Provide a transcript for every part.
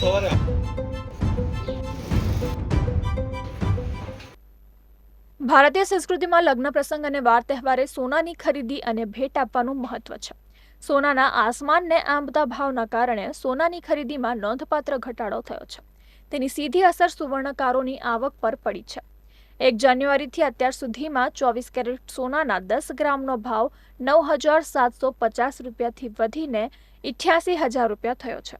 સવારે. ભારતીય સંસ્કૃતિમાં લગ્ન પ્રસંગ અને વાર તહેવારે સોનાની ખરીદી અને ભેટ આપવાનું મહત્વ છે. સોનાના આસમાનને આંબતા ભાવના કારણે સોનાની ખરીદીમાં નોંધપાત્ર ઘટાડો થયો છે. તેની સીધી અસર સુવર્ણકારોની આવક પર પડી છે. એક જાન્યુઆરીથી અત્યાર સુધીમાં ચોવીસ કેરેટ સોનાના દસ ગ્રામનો ભાવ નવ હજાર સાતસો પચાસ રૂપિયાથી વધીને ઇઠ્યાસી હજાર રૂપિયા થયો છે.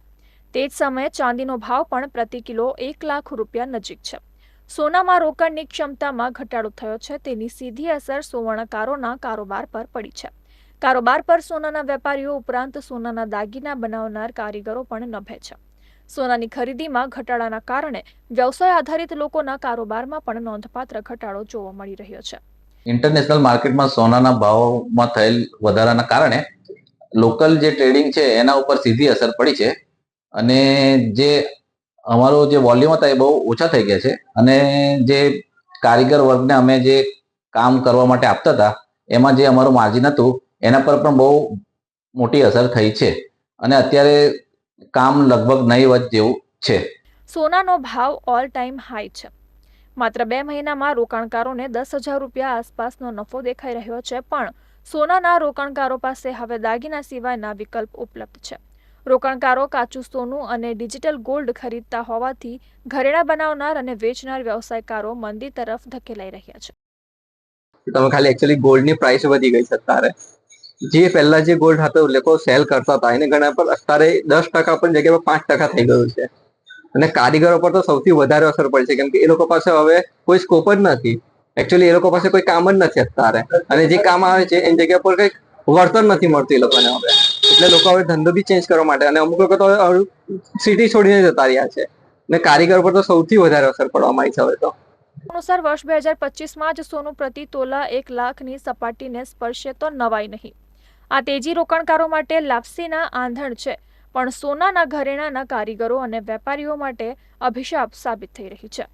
તે જ સમયે ચાંદીનો ભાવ પણ પ્રતિ કિલો એક લાખ રૂપિયા નજીક છે. સોનામાં રોકાણની ક્ષમતામાં ઘટાડો થયો છે, તેની સીધી અસર સુવર્ણકારોના કારોબાર પર પડી છે. કારોબાર પર સોનાના વેપારીઓ ઉપરાંત સોનાના દાગીના બનાવનાર કારીગરો પણ નભે છે. સોનાની ખરીદીમાં ઘટાડાના કારણે વ્યવસાય આધારિત લોકોના કારોબારમાં પણ નોંધપાત્ર ઘટાડો જોવા મળી રહ્યો છે. ઇન્ટરનેશનલ માર્કેટમાં સોનાના ભાવમાં થયેલ વધારાના કારણે લોકલ જે ટ્રેડિંગ છે, એના ઉપર સીધી અસર પડી છે. અને જે અમારો જે વોલ્યુમ હતા એ બહુ ઓછા થઈ ગયા છે. અને જે કારીગર વર્ગને અમે જે કામ કરવા માટે આપતા હતા, એમાં જે અમારું માર્જિન હતું, એના પર પણ બહુ મોટી અસર થઈ છે. અને અત્યારે કામ લગભગ નહીવત જેવું છે. સોનાનો ભાવ ઓલ ટાઈમ હાઈ છે. માત્ર બે મહિનામાં રોકાણકારોને દસ હજાર રૂપિયા આસપાસનો નફો દેખાઈ રહ્યો છે, પણ સોનાના રોકાણકારો પાસે હવે દાગીના સિવાયના વિકલ્પ ઉપલબ્ધ છે. રોકાણકારો કાચું સોનું અને ડિજિટલ ગોલ્ડ ખરીદતા હોવાથી ઘરેણા બનાવનાર અને વેચનાર વ્યવસાયકારો મંદી તરફ ધકેલાઈ રહ્યા છે. તમે ખાલી એકચ્યુઅલી ગોલ્ડની પ્રાઇસ વધી ગઈ છે અત્યારે. જે પહેલા જે ગોલ્ડ હતો લોકો સેલ કરતા હતા. એને ગણા પર અત્યારે દસ ટકા પણ જગ્યાએ પાંચ ટકા થઈ ગયું છે. અને કારીગરો પર તો સૌથી વધારે અસર પડે છે. કેમ કે એ લોકો પાસે હવે કોઈ સ્કોપ જ નથી. એકચ્યુઅલી એ લોકો પાસે કોઈ કામ જ નથી અત્યારે. અને જે કામ આવે છે, એની જગ્યા પર કંઈક વળતર નથી મળતું એ લોકોને હવે. એટલે લોકો હવે ધંધો બી ચેન્જ કરવા માટે, અને અમુક લોકો તો સિટી છોડીને જતા રહ્યા છે. અને કારીગર પર તો સૌથી વધારે અસર પડવા માંડી છે હવે તો. અનુસાર વર્ષ બે હજાર પચીસમાં જ સોનું પ્રતિ તોલા એક લાખની સપાટીને સ્પર્શે તો નવાઈ નહીં. આ તેજી રોકાણકારો માટે લાપસીના આંધણ છે, પણ સોનાના ઘરેણાના કારીગરો અને વેપારીઓ માટે અભિશાપ સાબિત થઈ રહી છે.